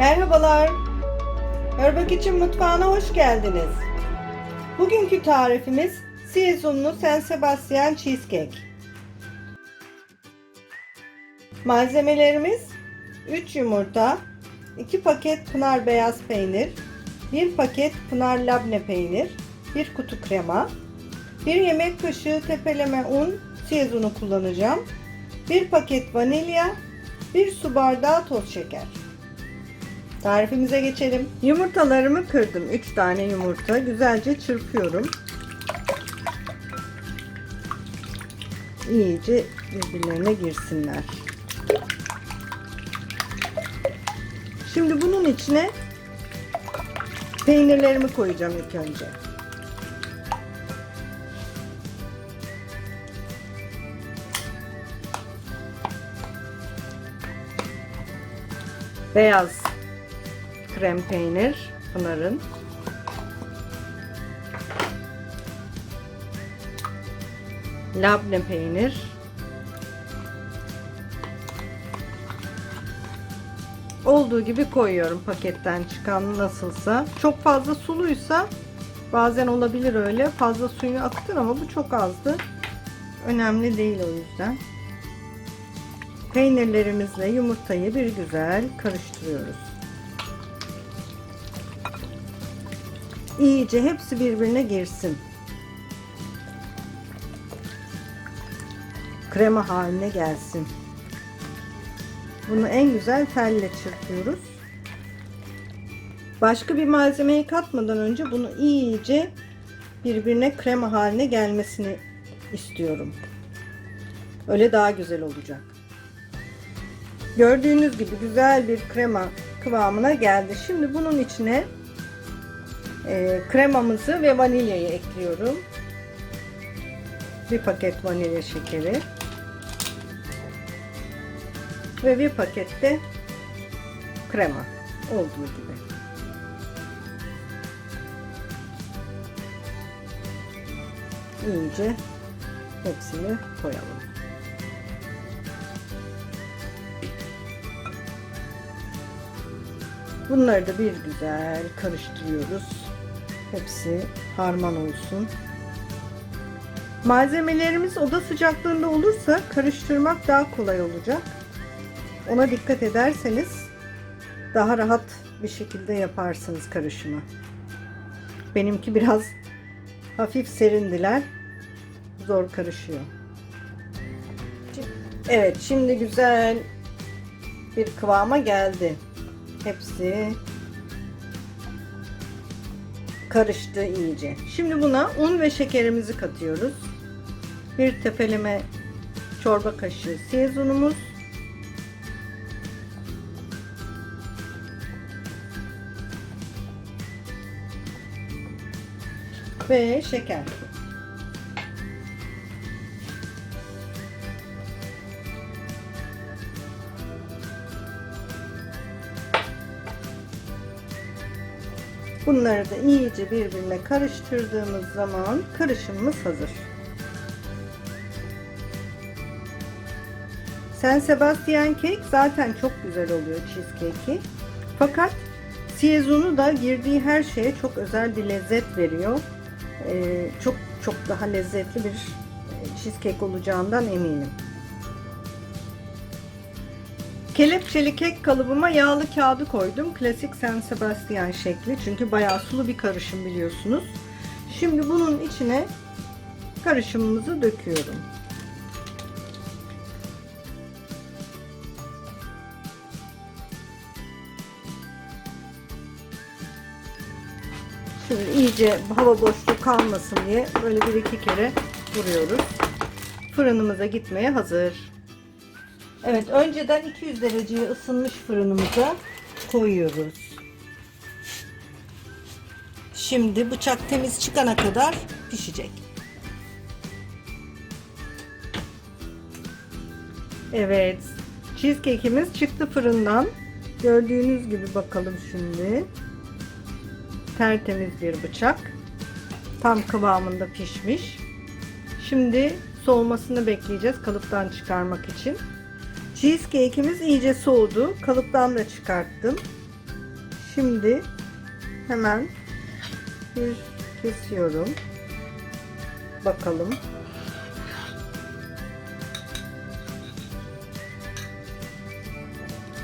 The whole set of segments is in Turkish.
Merhabalar. Örbek için mutfağına hoş geldiniz. Bugünkü tarifimiz sezonlu San Sebastian Cheesecake. Malzemelerimiz 3 yumurta, 2 paket pınar beyaz peynir, 1 paket pınar labne peynir, 1 kutu krema, 1 yemek kaşığı tepeleme un, siyez unu kullanacağım, 1 paket vanilya, 1 su bardağı toz şeker. Tarifimize geçelim. Yumurtalarımı kırdım. 3 tane yumurta. Güzelce çırpıyorum. İyice birbirlerine girsinler. Şimdi bunun içine peynirlerimi koyacağım ilk önce. Beyaz krem peynir Pınar'ın. Labne peynir. Olduğu gibi koyuyorum paketten çıkan nasılsa. Çok fazla suluysa bazen olabilir öyle. Fazla suyunu aktın ama bu çok azdı. Önemli değil o yüzden. Peynirlerimizle yumurtayı bir güzel karıştırıyoruz. İyice hepsi birbirine girsin. Krema haline gelsin. Bunu en güzel telle çırpıyoruz. Başka bir malzemeyi katmadan önce bunu iyice birbirine krema haline gelmesini istiyorum. Öyle daha güzel olacak. Gördüğünüz gibi güzel bir krema kıvamına geldi. Şimdi bunun içine e, kremamızı ve vanilyayı ekliyorum. Bir paket vanilya şekeri. Ve bir paket de krema olduğu gibi. İyice hepsini koyalım. Bunları da bir güzel karıştırıyoruz. Hepsi harman olsun. Malzemelerimiz oda sıcaklığında olursa karıştırmak daha kolay olacak. Ona dikkat ederseniz daha rahat bir şekilde yaparsınız karışımı. Benimki biraz hafif serindiler. Zor karışıyor. Evet şimdi güzel bir kıvama geldi. Hepsi karıştı iyice. Şimdi buna un ve şekerimizi katıyoruz. Bir tepeleme çorba kaşığı siyez unumuz. Ve şeker. Bunları da iyice birbirine karıştırdığımız zaman karışımımız hazır. San Sebastian cake zaten çok güzel oluyor cheesecake'i. Fakat siyezunu da girdiği her şeye çok özel bir lezzet veriyor. Ee, çok çok daha lezzetli bir cheesecake olacağından eminim. Kelepçeli kek kalıbıma yağlı kağıdı koydum. Klasik San Sebastian şekli. Çünkü bayağı sulu bir karışım biliyorsunuz. Şimdi bunun içine karışımımızı döküyorum. Şimdi iyice hava boşluğu kalmasın diye böyle bir iki kere vuruyoruz. Fırınımıza gitmeye hazır. Evet önceden 200 dereceye ısınmış fırınımıza koyuyoruz. Şimdi bıçak temiz çıkana kadar pişecek. Evet. Cheesecake'imiz çıktı fırından. Gördüğünüz gibi bakalım şimdi. Tertemiz bir bıçak. Tam kıvamında pişmiş. Şimdi soğumasını bekleyeceğiz kalıptan çıkarmak için. Cheesecake'imiz iyice soğudu. Kalıptan da çıkarttım. Şimdi hemen bir kesiyorum. Bakalım.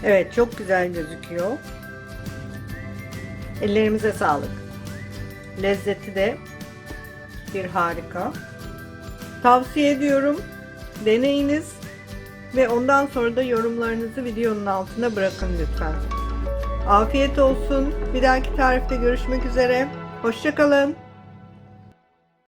Evet çok güzel gözüküyor. Ellerimize sağlık. Lezzeti de bir harika. Tavsiye ediyorum. Deneyiniz ve ondan sonra da yorumlarınızı videonun altına bırakın lütfen. Afiyet olsun. Bir dahaki tarifte görüşmek üzere. Hoşçakalın.